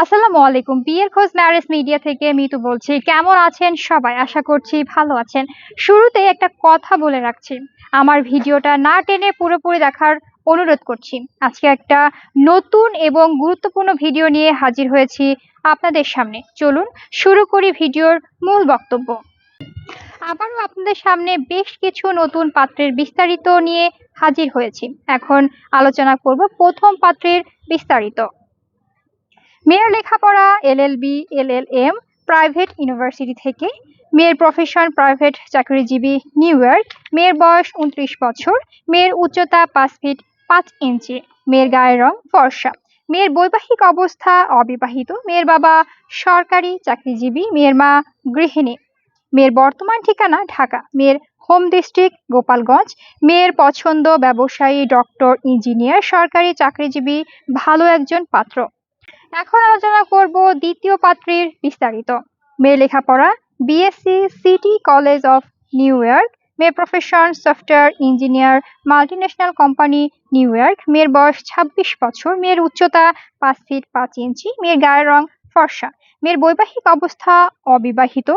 আসসালামু আলাইকুম। বিয়ের খোঁজ ম্যারেজ মিডিয়া থেকে মিতু বলছি, কেমন আছেন সবাই? আশা করছি ভালো আছেন। শুরুতে একটা কথা বলে রাখছি। আমার ভিডিওটা না টেনে পুরোপুরি দেখার অনুরোধ করছি। আজকে একটা নতুন এবং গুরুত্বপূর্ণ ভিডিও নিয়ে হাজির হয়েছি আপনাদের সামনে। চলুন, শুরু করি ভিডিওর মূল বক্তব্য। আবারও আপনাদের সামনে বেশ কিছু নতুন পাত্রের বিস্তারিত নিয়ে হাজির হয়েছি। এখন আলোচনা করব প্রথম পাত্রের বিস্তারিত। মেয়ের লেখাপড়া এলএলবি এলএলএম প্রাইভেট ইউনিভার্সিটি থেকে। মেয়ের প্রফেশন, প্রাইভেট চাকরিজীবী, নিউ ইয়র্ক। মেয়ের বয়স উনত্রিশ বছর। মেয়ের উচ্চতা পাঁচ ফিট পাঁচ ইঞ্চি। মেয়ের গায়ের রং ফর্সা। মেয়ের বৈবাহিক অবস্থা অবিবাহিত। মেয়ের বাবা সরকারি চাকরিজীবী। মেয়ের মা গৃহিণী। মেয়ের বর্তমান ঠিকানা ঢাকা। মেয়ের হোম ডিস্ট্রিক্ট গোপালগঞ্জ। মেয়ের পছন্দ ব্যবসায়ী, ডক্টর, ইঞ্জিনিয়ার, সরকারি চাকরিজীবী, ভালো একজন পাত্র। এখন আলোচনা করব দ্বিতীয় পাত্রীর বিস্তারিত। মেয়ের লেখাপড়া BSc city college of New York মেয়ের profession software engineer multinational company New York মেয়ের বয়স ছাব্বিশ বছর, মেয়ের উচ্চতা পাঁচ ফিট পাঁচ ইঞ্চি, মেয়ের গায়ের রং ফর্সা, মেয়ের বৈবাহিক অবস্থা অবিবাহিত,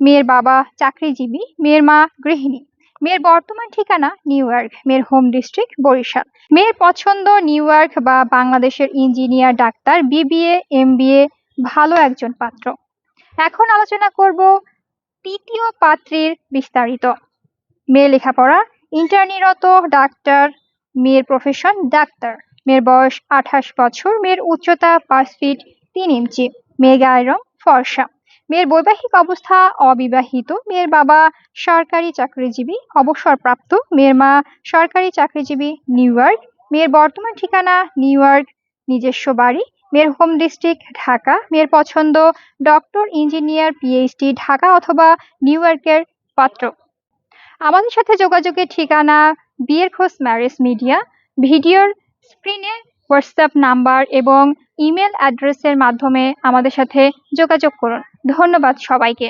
মেয়ের বাবা চাকরিজীবী, মেয়ের মা গৃহিণী। মেয়ের বর্তমান ঠিকানা নিউ ইয়র্ক, মেয়ের হোম ডিস্ট্রিক্ট বরিশাল। মেয়ের পছন্দ নিউ ইয়র্ক বা বাংলাদেশের ইঞ্জিনিয়ার, ডাক্তার, বিবিএ, এমবিএ, ভালো একজন পাত্র। এখন আলোচনা করব তৃতীয় পাত্রীর বিস্তারিত। মেয়ে লেখাপড়া, ইন্টারনিরত ডাক্তার, মেয়ের প্রফেশন ডাক্তার। মেয়ের বয়স আঠাশ বছর, মেয়ের উচ্চতা পাঁচ ফিট তিন ইঞ্চি মেয়ে গায়ের রং ফর্সা। মেয়ের বৈবাহিক অবস্থা অবিবাহিত। মেয়ের বাবা সরকারি চাকরিজীবী, অবসরপ্রাপ্ত। মেয়ের মা সরকারি চাকরিজীবী, নিউ ইয়র্ক। মেয়ের বর্তমান ঠিকানা নিউ ইয়র্ক, নিজস্ব বাড়ি। মেয়ের হোম ডিস্ট্রিক্ট ঢাকা। মেয়ের পছন্দ ডক্টর, ইঞ্জিনিয়ার, পিএইচডি, ঢাকা অথবা নিউ ইয়র্কের পাত্র। আমাদের সাথে যোগাযোগের ঠিকানা বিয়ের খোঁজ ম্যারেজ মিডিয়া। ভিডিওর স্ক্রিনে হোয়াটসঅ্যাপ নাম্বার এবং ইমেল অ্যাড্রেসের মাধ্যমে আমাদের সাথে যোগাযোগ করুন। ধন্যবাদ সবাইকে।